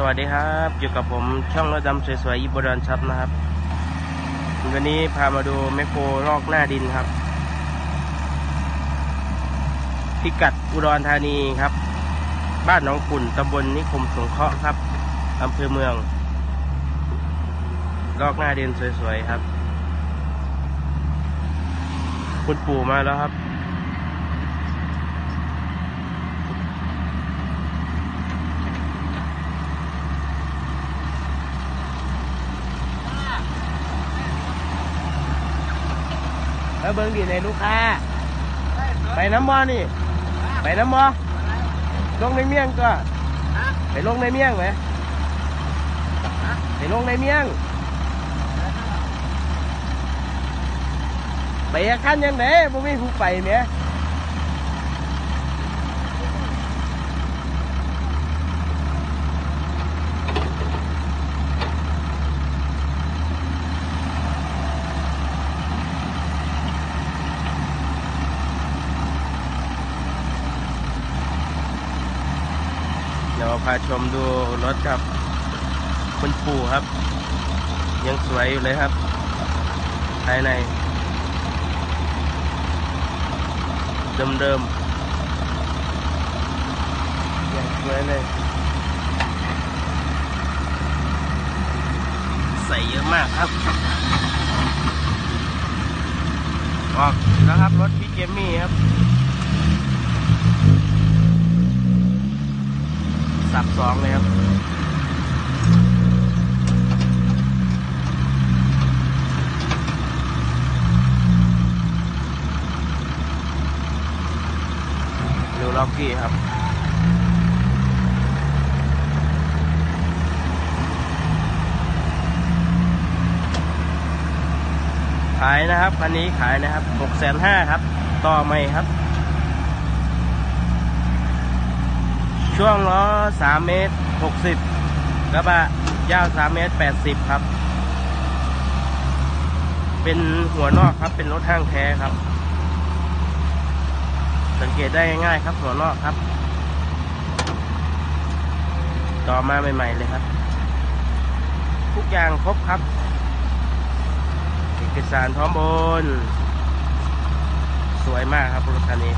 สวัสดีครับ อยู่กับผมช่องรถดำสวยๆยิบดอนชับนะครับ วันนี้พามาดูแมคโครลอกหน้าดินครับ พิกัดอุดรธานีครับ บ้านหนองขุ่นตำบลนิคมสงเคราะห์ครับอำเภอเมือง ลอกหน้าดินสวยๆครับ คุณปู่มาแล้วครับ แล้วเบิ้งดีในลูกค้า ไปน้ำบ่อนี่ ไปน้ำบ่อลงในเมี่ยงก็ไปลงในเมี่ยงไหมไปลงในเมี่ยง ไปอาคันยังไงบ่มีผู้ไปไหม เดี๋ยวพาชมดูรถครับ คุณปู่ครับ ยังสวยอยู่เลยครับ ภายใน เดิมๆยังสวยเลยใส่เยอะมากครับ ออกแล้วครับรถพี่เจมมี่ครับ สับสองเลยครับดูล็อกกี้ครับขายนะครับคันนี้ขายนะครับหกแสนห้าครับ ต่อใหม่ครับ ช่วงล้อสามเมตรหกสิบกระบะยาวสามเมตรแปดสิบครับ เป็นหัวนอกครับ เป็นรถห้างแท้ครับ สังเกตได้ง่ายๆครับ หัวนอกครับ ต่อมาใหม่ๆเลยครับ ทุกอย่างครบครับเอกสารพร้อมโอนสวยมากครับรถคันนี้